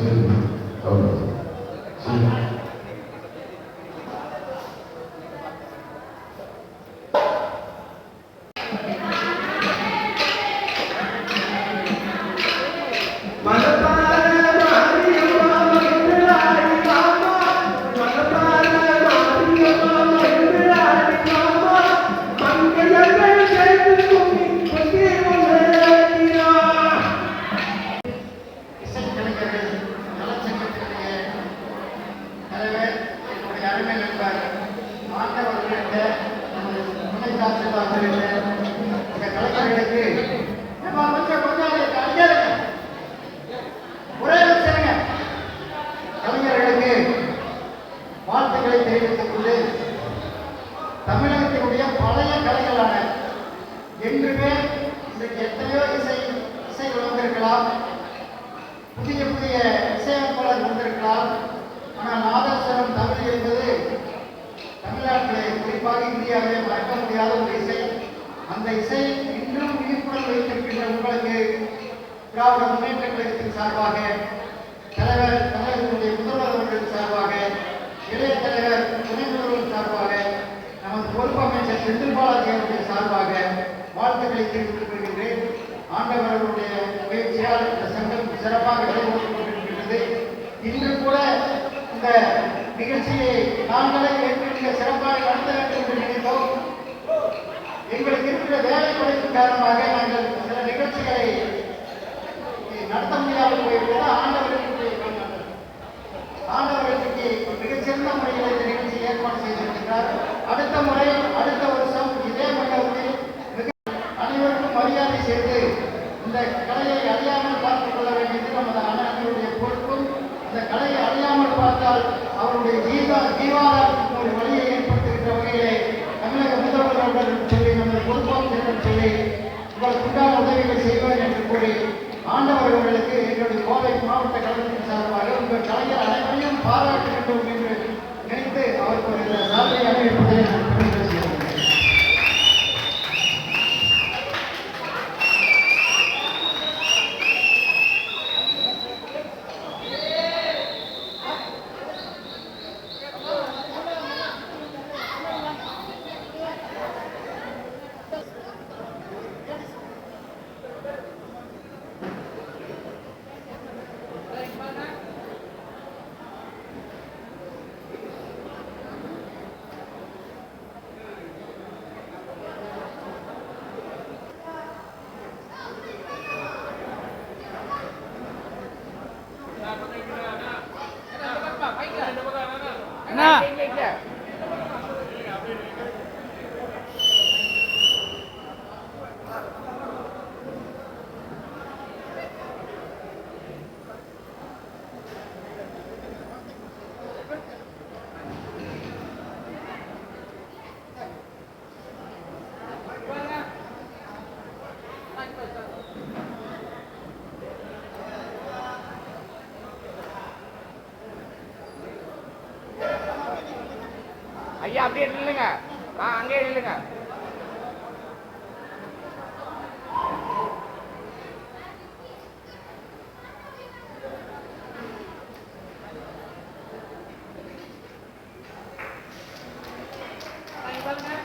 Amen. அருமை நண்பர் ஆண்டவர் உள்ளிட்ட நமது துணை தாசில்தார் உள்ளிட்ட இந்த கலைஞர்களுக்கு நம்ம கொஞ்சம் கொஞ்சம் அதை ஒரே நிமிஷங்க கலைஞர்களுக்கு வாழ்த்துக்களை தெரிவித்துக் கொண்டு தமிழகத்தினுடைய பழைய கலைகளான என்றுமே இன்றைக்கு எத்தனையோ இசை இசை வந்திருக்கலாம் புதிய புதிய இசையமைப்பாளர் வந்திருக்கலாம். குறிப்பாக இந்தியாவிலே மறக்க முடியாத ஒரு இசை. அந்த இசை இன்றும் விழிப்புடன் வைத்திருக்கின்ற உங்களுக்கு திராவிட முன்னேற்ற கழகத்தின் சார்பாக தலைவர் தலைவர்களுடைய முதல்வர் அவர்கள் சார்பாக இளைய தலைவர் துணை முதல்வர் சார்பாக நமது பொறுப்பு அமைச்சர் செந்தில் பாலாஜி அவருடைய சார்பாக வாழ்த்துக்களை தெரிவித்துக் கொள்கின்றேன். ஆண்டவர் அவருடைய முயற்சியால் இந்த சங்கம் சிறப்பாக நடைபெற்றுக் கொண்டிருக்கின்றது. இன்று கூட இந்த நிகழ்ச்சியை நாங்களே ஏற்று உங்களுக்கு 那。ஐயா அப்படியே நில்லுங்க ஆ அங்கேயே நில்லுங்க Thank you.